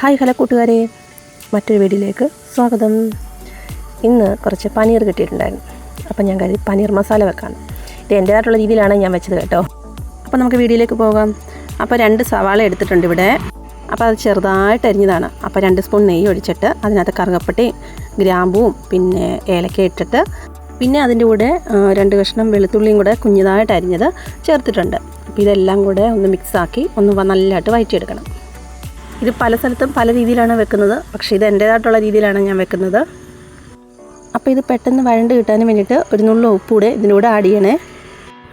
Hi hello കൂട്ടുകാരെ. മറ്റൊരു വീഡിയോയിലേക്ക് സ്വാഗതം. ഇന്ന് കുറച്ച് പനീർ കിട്ടിയിട്ടുണ്ടായിരുന്നു. അപ്പം ഞാൻ കരുതി പനീർ മസാല വെക്കാണ്. ഇത് എന്റേതായിട്ടുള്ള രീതിയിലാണ് ഞാൻ വെച്ചത് കേട്ടോ. അപ്പോൾ നമുക്ക് വീഡിയോയിലേക്ക് പോകാം. അപ്പോൾ രണ്ട് സവാള എടുത്തിട്ടുണ്ട് ഇവിടെ. അപ്പോൾ അത് ചെറുതായിട്ട് അരിഞ്ഞതാണ്. അപ്പോൾ രണ്ട് സ്പൂൺ നെയ്യ് ഒഴിച്ചിട്ട് അതിനകത്ത് കറുകപ്പട്ടയും ഗ്രാമ്പുവും പിന്നെ ഏലക്ക ഇട്ടിട്ട് പിന്നെ അതിന്റെ കൂടെ രണ്ട് കഷ്ണം വെളുത്തുള്ളിയും കൂടെ കുഞ്ഞതായിട്ട് അരിഞ്ഞത് ചേർത്തിട്ടുണ്ട്. അപ്പോൾ ഇതെല്ലാം കൂടെ ഒന്ന് മിക്സാക്കി ഒന്ന് നല്ലതായിട്ട് വഴറ്റിയെടുക്കണം ഇത് പല സ്ഥലത്തും പല രീതിയിലാണ് വെക്കുന്നത്. പക്ഷേ ഇത് എന്റേതായിട്ടുള്ള രീതിയിലാണ് ഞാൻ വെക്കുന്നത്. അപ്പോൾ ഇത് പെട്ടെന്ന് വഴണ്ട് കിട്ടാൻ വേണ്ടിയിട്ട് ഒരു നുള്ള ഉപ്പൂടെ ഇതിനൂടെ ആഡ് ചെയ്യണേ.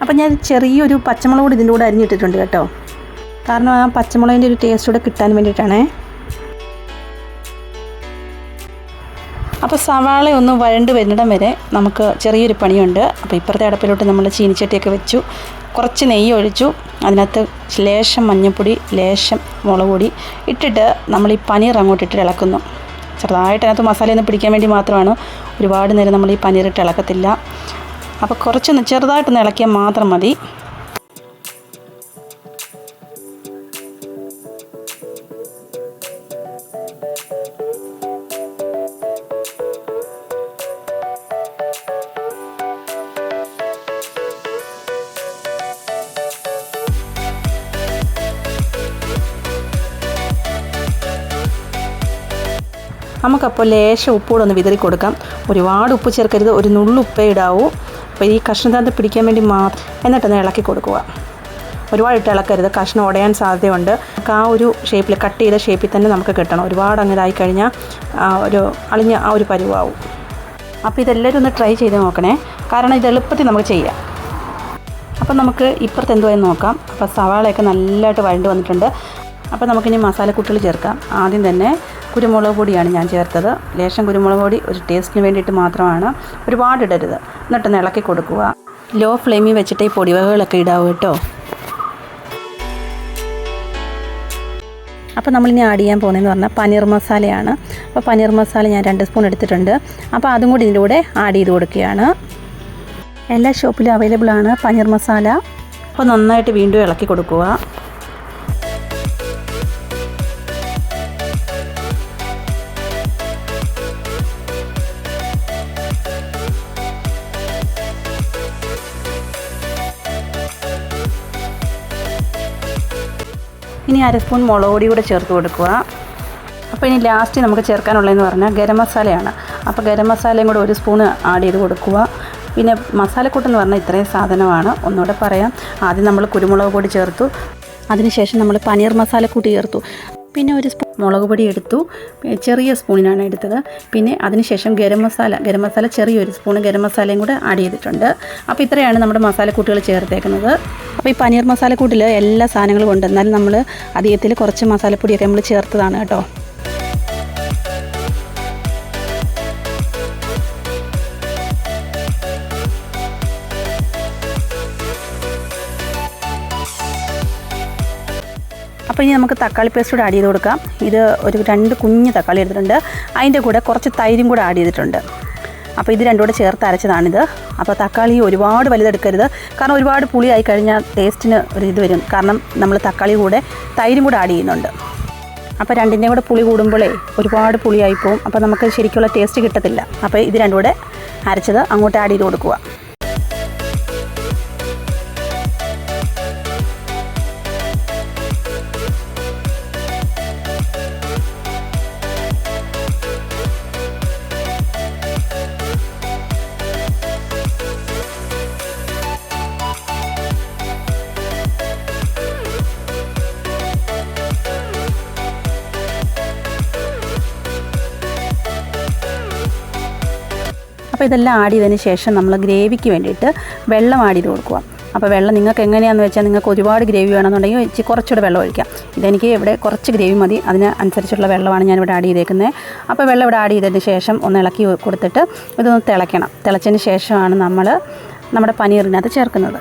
അപ്പോൾ ഞാൻ ചെറിയൊരു പച്ചമുളക് കൂടി ഇതിന്റെ കൂടെ അരിഞ്ഞിട്ടിട്ടുണ്ട് കേട്ടോ. കാരണം ആ പച്ചമുളകിന്റെ ഒരു ടേസ്റ്റ് കൂടെ കിട്ടാൻ വേണ്ടിയിട്ടാണേ. അപ്പോൾ സവാള ഒന്ന് വഴണ്ട് വരുന്നിടം വരെ നമുക്ക് ചെറിയൊരു പണിയുണ്ട്. അപ്പോൾ ഇപ്പുറത്തെ അടപ്പിലോട്ട് നമ്മൾ ചീനിച്ചട്ടിയൊക്കെ വെച്ചു. കുറച്ച് നെയ്യ് ഒഴിച്ചു. അതിനകത്ത് ലേശം മഞ്ഞൾപ്പൊടി ലേശം മുളക് പൊടി ഇട്ടിട്ട് നമ്മൾ ഈ പനീർ അങ്ങോട്ട് ഇട്ട് ഇളക്കുന്നു. ചെറുതായിട്ട് അതിനകത്ത് മസാലയൊന്നും പിടിക്കാൻ വേണ്ടി മാത്രമാണ്. ഒരുപാട് നേരം നമ്മൾ ഈ പനീർ ഇട്ട് ഇളക്കത്തില്ല. അപ്പോൾ കുറച്ചൊന്ന് ചെറുതായിട്ടൊന്ന് ഇളക്കിയാൽ മാത്രം മതി. നമുക്കപ്പോൾ ലേശം ഉപ്പൂടെ ഒന്ന് വിതറി കൊടുക്കാം ഒരുപാട് ഉപ്പ് ചേർക്കരുത് ഒരു നുള്ളു ഉപ്പേ ഇടാവൂ. അപ്പോൾ ഈ കഷ്ണത്തിനകത്ത് പിടിക്കാൻ വേണ്ടി മാത്രം എന്നിട്ടൊന്ന് ഇളക്കി കൊടുക്കുക. ഒരുപാട് ഇട്ട് ഇളക്കരുത് കഷ്ണം ഉടയാൻ സാധ്യതയുണ്ട്. നമുക്ക് ആ ഒരു ഷേപ്പിൽ കട്ട് ചെയ്ത ഷേപ്പിൽ തന്നെ നമുക്ക് കിട്ടണം. ഒരുപാട് അങ്ങനെ ഇതായി കഴിഞ്ഞാൽ ഒരു അളിഞ്ഞ ആ ഒരു പരുവാവും. അപ്പോൾ ഇതെല്ലാവരും ഒന്ന് ട്രൈ ചെയ്ത് നോക്കണേ. കാരണം ഇത് എളുപ്പത്തിൽ നമുക്ക് ചെയ്യാം. അപ്പോൾ നമുക്ക് ഇപ്പുറത്ത് എന്തുവായി നോക്കാം. അപ്പോൾ സവാളയൊക്കെ നല്ലതായിട്ട് വഴണ്ട് വന്നിട്ടുണ്ട്. അപ്പോൾ നമുക്കിനി മസാലക്കൂട്ടുകൾ ചേർക്കാം. ആദ്യം തന്നെ കുരുമുളക് പൊടിയാണ് ഞാൻ ചേർത്തത്. ലേശം കുരുമുളക് പൊടി ഒരു ടേസ്റ്റിന് വേണ്ടിയിട്ട് മാത്രമാണ്. ഒരുപാട് ഇടരുത്. എന്നിട്ടൊന്ന് ഇളക്കി കൊടുക്കുക. ലോ ഫ്ലെയിമിൽ വെച്ചിട്ട് ഈ പൊടിവകകളൊക്കെ ഇടാവും കേട്ടോ. അപ്പോൾ നമ്മളിനി ആഡ് ചെയ്യാൻ പോകുന്നതെന്ന് പറഞ്ഞാൽ പനീർ മസാലയാണ്. അപ്പോൾ പനീർ മസാല ഞാൻ രണ്ട് സ്പൂൺ എടുത്തിട്ടുണ്ട്. അപ്പോൾ അതും കൂടി ഇതിന്റെ കൂടെ ആഡ് ചെയ്ത് കൊടുക്കുകയാണ്. എല്ലാ ഷോപ്പിലും അവൈലബിൾ ആണ് പനീർ മസാല. അപ്പോൾ നന്നായിട്ട് വീണ്ടും ഇളക്കി കൊടുക്കുക. ഇനി അര സ്പൂൺ മുളക് പൊടി കൂടെ ചേർത്ത് കൊടുക്കുക. അപ്പോൾ ഇനി ലാസ്റ്റ് നമുക്ക് ചേർക്കാനുള്ളതെന്ന് പറഞ്ഞാൽ ഗരം മസാലയാണ്. അപ്പോൾ ഗരം മസാലയും കൂടെ ഒരു സ്പൂൺ ആഡ് ചെയ്ത് കൊടുക്കുക. പിന്നെ മസാലക്കൂട്ടെന്ന് പറഞ്ഞാൽ ഇത്രയും സാധനമാണ്. ഒന്നുകൂടെ പറയാം. ആദ്യം നമ്മൾ കുരുമുളക് പൊടി ചേർത്തു. അതിനുശേഷം നമ്മൾ പനീർ മസാലക്കൂട്ട് ചേർത്തു. പിന്നെ ഒരു സ്പൂൺ മുളക് പൊടി എടുത്തു. ചെറിയ സ്പൂണിനാണ് എടുത്തത്. പിന്നെ അതിനുശേഷം ഗരം മസാല ഗരം മസാല ചെറിയൊരു സ്പൂൺ ഗരം മസാലയും കൂടെ ആഡ് ചെയ്തിട്ടുണ്ട്. അപ്പോൾ ഇത്രയാണ് നമ്മുടെ മസാലക്കൂട്ടുകൾ ചേർത്തേക്കുന്നത്. അപ്പോൾ ഈ പനീർ മസാലക്കൂട്ടിൽ എല്ലാ സാധനങ്ങളും ഉണ്ട്. എന്നാലും നമ്മൾ അധികത്തിൽ കുറച്ച് മസാലപ്പൊടിയൊക്കെ നമ്മൾ ചേർത്തതാണ് കേട്ടോ. അപ്പോൾ ഇനി നമുക്ക് തക്കാളി പേസ്റ്റ് കൂടെ ആഡ് ചെയ്ത് കൊടുക്കാം. ഇത് ഒരു രണ്ട് കുഞ്ഞ് തക്കാളി എടുത്തിട്ടുണ്ട്. അതിന്റെ കൂടെ കുറച്ച് തൈരും കൂടെ ആഡ് ചെയ്തിട്ടുണ്ട്. അപ്പോൾ ഇത് രണ്ടും കൂടെ ചേർത്ത് അരച്ചതാണിത്. അപ്പോൾ തക്കാളി ഒരുപാട് വലുതെടുക്കരുത്. കാരണം ഒരുപാട് പുളിയായി കഴിഞ്ഞാൽ ടേസ്റ്റിന് ഒരു ഇത് വരും. കാരണം നമ്മൾ തക്കാളി കൂടെ തൈരും കൂടെ ആഡ് ചെയ്യുന്നുണ്ട്. അപ്പോൾ രണ്ടിന്റെയും കൂടെ പുളി കൂടുമ്പോഴേ ഒരുപാട് പുളിയായി പോകും അപ്പോൾ നമുക്ക് ശരിക്കുള്ള ടേസ്റ്റ് കിട്ടത്തില്ല. അപ്പോൾ ഇത് രണ്ടും കൂടെ അരച്ചത് അങ്ങോട്ട് ആഡ് ചെയ്ത് കൊടുക്കുക. അപ്പോൾ ഇതെല്ലാം ആഡ് ചെയ്തതിന് ശേഷം നമ്മൾ ഗ്രേവിക്ക് വേണ്ടിയിട്ട് വെള്ളം ആടി കൊടുക്കുക. അപ്പോൾ വെള്ളം നിങ്ങൾക്ക് എങ്ങനെയാണെന്ന് വെച്ചാൽ നിങ്ങൾക്ക് ഒരുപാട് ഗ്രേവി വേണമെന്നുണ്ടെങ്കിൽ ഇച്ചിരി കുറച്ചുകൂടെ വെള്ളം ഒഴിക്കാം. ഇതെനിക്ക് ഇവിടെ കുറച്ച് ഗ്രേവി മതി. അതിന് അനുസരിച്ചുള്ള വെള്ളമാണ് ഞാൻ ഇവിടെ ആഡ് ചെയ്തേക്കുന്നത് അപ്പോൾ വെള്ളം ഇവിടെ ആഡ് ചെയ്തതിന് ശേഷം ഒന്ന് ഇളക്കി കൊടുത്തിട്ട് ഇതൊന്ന് തിളയ്ക്കണം. തിളച്ചതിന് ശേഷമാണ് നമ്മൾ നമ്മുടെ പനീറിനകത്ത് ചേർക്കുന്നത്.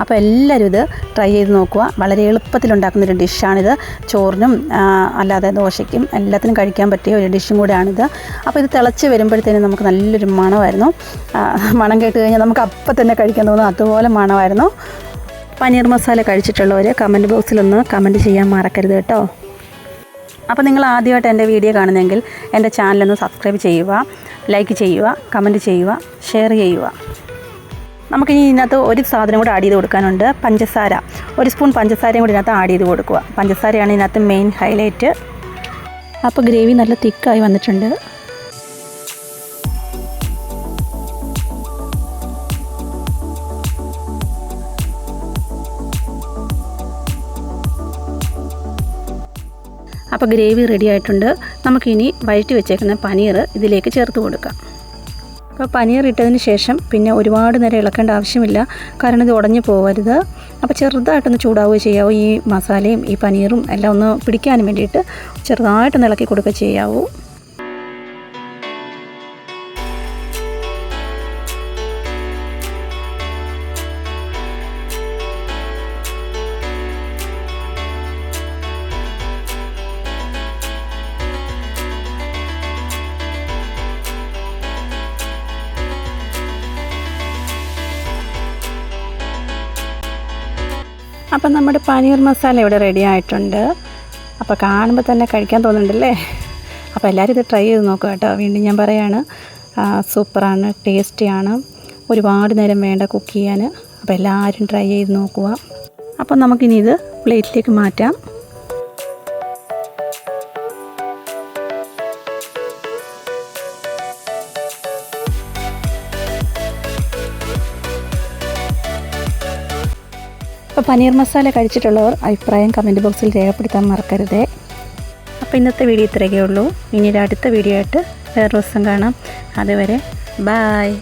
അപ്പോൾ എല്ലാവരും ഇത് ട്രൈ ചെയ്ത് നോക്കുക. വളരെ എളുപ്പത്തിൽ എളുപ്പത്തിലുണ്ടാക്കുന്നൊരു ഡിഷാണിത് ചോറിനും അല്ലാതെ ദോശയ്ക്കും എല്ലാത്തിനും കഴിക്കാൻ പറ്റിയ ഒരു ഡിഷും കൂടെയാണിത്. അപ്പോൾ ഇത് തിളച്ച് വരുമ്പോഴത്തേനും നമുക്ക് നല്ലൊരു മണമായിരുന്നു. മണം കേട്ട് കഴിഞ്ഞാൽ നമുക്ക് അപ്പം തന്നെ കഴിക്കാൻ തോന്നും. അതുപോലെ മണമായിരുന്നു. പനീർ മസാല കഴിച്ചിട്ടുള്ളവർ കമന്റ് ബോക്സിലൊന്ന് കമന്റ് ചെയ്യാൻ മറക്കരുത് കേട്ടോ. അപ്പോൾ നിങ്ങൾ ആദ്യമായിട്ട് എന്റെ വീഡിയോ കാണുന്നെങ്കിൽ എന്റെ ചാനലൊന്ന് സബ്സ്ക്രൈബ് ചെയ്യുക ലൈക്ക് ചെയ്യുക കമന്റ് ചെയ്യുക ഷെയർ ചെയ്യുക. നമുക്കിനി ഇതിനകത്ത് ഒരു സാധനം കൂടെ ആഡ് ചെയ്ത് കൊടുക്കാനുണ്ട്. പഞ്ചസാര. ഒരു സ്പൂൺ പഞ്ചസാരയും കൂടി ഇതിനകത്ത് ആഡ് ചെയ്ത് കൊടുക്കുക. പഞ്ചസാരയാണ് ഇതിനകത്ത് മെയിൻ ഹൈലൈറ്റ് അപ്പോൾ ഗ്രേവി നല്ല തിക്കായി വന്നിട്ടുണ്ട്. അപ്പോൾ ഗ്രേവി റെഡി ആയിട്ടുണ്ട്. നമുക്കിനി വഴറ്റി വെച്ചേക്കുന്ന പനീർ ഇതിലേക്ക് ചേർത്ത് കൊടുക്കാം. അപ്പോൾ പനീർ ഇട്ടതിന് ശേഷം പിന്നെ ഒരുപാട് നേരം ഇളക്കേണ്ട ആവശ്യമില്ല. കാരണം ഇത് ഉടഞ്ഞു പോകരുത് അപ്പോൾ ചെറുതായിട്ടൊന്ന് ചൂടാവുകയോ ചെയ്യാവൂ. ഈ മസാലയും ഈ പനീറും എല്ലാം ഒന്ന് പിടിക്കാനും വേണ്ടിയിട്ട് ചെറുതായിട്ടൊന്ന് ഇളക്കി കൊടുക്കുക ചെയ്യാവൂ. അപ്പം നമ്മുടെ പനീർ മസാല ഇവിടെ റെഡി ആയിട്ടുണ്ട്. അപ്പോൾ കാണുമ്പോൾ തന്നെ കഴിക്കാൻ തോന്നുന്നുണ്ടല്ലേ? അപ്പോൾ എല്ലാവരും ഇത് ട്രൈ ചെയ്ത് നോക്കുക കേട്ടോ. വീണ്ടും ഞാൻ പറയാണ് സൂപ്പറാണ് ടേസ്റ്റിയാണ്. ഒരുപാട് നേരം വേണ്ട കുക്ക് ചെയ്യാൻ. അപ്പോൾ എല്ലാവരും ട്രൈ ചെയ്ത് നോക്കുക. അപ്പോൾ നമുക്കിനി ഇത് പ്ലേറ്റിലേക്ക് മാറ്റാം. അപ്പോൾ പനീർ മസാല കഴിച്ചിട്ടുള്ളവർ അഭിപ്രായം കമന്റ് ബോക്സിൽ രേഖപ്പെടുത്താൻ മറക്കരുതേ. അപ്പോൾ ഇന്നത്തെ വീഡിയോ ഇത്രയൊക്കെ ഉള്ളൂ. ഇനി അടുത്ത വീഡിയോ ആയിട്ട് വേറെ ദിവസം കാണാം. അതുവരെ ബായ്